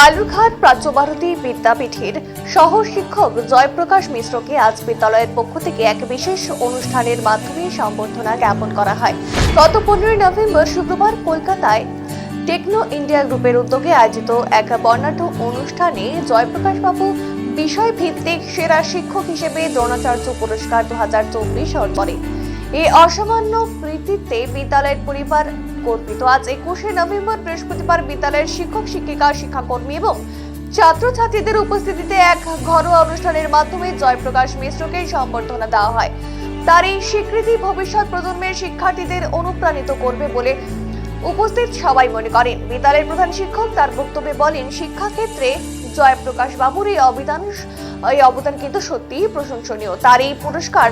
বালুরঘাট প্রাচ্যভারতী বিদ্যাপীঠের সহ শিক্ষক জয়প্রকাশ মিশ্রকে আজ বিদ্যালয়ের পক্ষ থেকে এক বিশেষ অনুষ্ঠানের মাধ্যমে সম্বর্ধনা জ্ঞাপন করা হয়। গত পনেরোই নভেম্বর শুক্রবার কলকাতায় টেকনো ইন্ডিয়া গ্রুপের উদ্যোগে আয়োজিত এক বর্ণাঢ্য অনুষ্ঠানে জয়প্রকাশ বাবু বিষয় ভিত্তিক সেরা শিক্ষক হিসেবে দ্রোণাচার্য পুরস্কার দু হাজার চব্বিশ অর্জন করে এই অসামান্য কৃতিত্বে বিদ্যালয়ের পরিবার গর্বিত। আজ একুশে নভেম্বর বৃহস্পতিবার বিদ্যালয়ের শিক্ষক, শিক্ষিকা, শিক্ষাকর্মী এবং ছাত্রছাত্রীদের উপস্থিতিতে এক ঘরোয়া অনুষ্ঠানের মাধ্যমে জয়প্রকাশ মিশ্রকে সম্বর্ধনা দেওয়া হয়। তার এই স্বীকৃতি ভবিষ্যৎ প্রজন্মের শিক্ষার্থীদের অনুপ্রাণিত করবে বলে উপস্থিত সবাই মনে করেন। বিদ্যালয়ের প্রধান শিক্ষক তার বক্তব্যে বলেন, শিক্ষাক্ষেত্রে জয়প্রকাশ বাবুর এই অবদান এই অবদান কিন্তু সত্যিই প্রশংসনীয়। তার এই পুরস্কার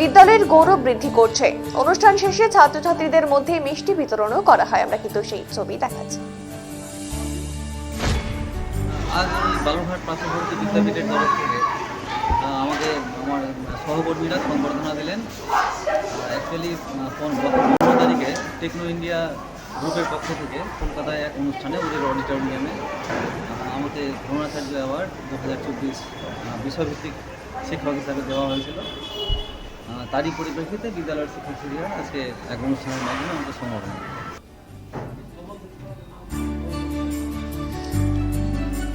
বিদ্যালয়ের গৌরব বৃদ্ধি করছে। অনুষ্ঠান শেষে ছাত্রছাত্রীদের মধ্যে মিষ্টি বিতরণও করা হয়। আমরা কিন্তু সেই ছবি দেখাচ্ছি। আজ বালুরঘাট পার্শ্ববর্তী বিদ্যাপীঠের তরফ থেকে আমাকে আমার সহকর্মীরা সংবর্ধনা দিলেন। অ্যাকচুয়ালি পনেরো তারিখে টেকনো ইন্ডিয়া গ্রুপের পক্ষ থেকে কলকাতায় এক অনুষ্ঠানে ওদের অডিটোরিয়ামে আহ, ভ্রমণাচার্য অ্যাওয়ার্ড দু হাজার চব্বিশ বিষয়ভিত্তিক শিক্ষক হিসাবে দেওয়া হয়েছিল তারই পরিপ্রেক্ষিতে বিদ্যালয়ের শিক্ষার্থীরা আজকে এক অনুষ্ঠানের মাধ্যমে সম্বর্ধনা দিলেন।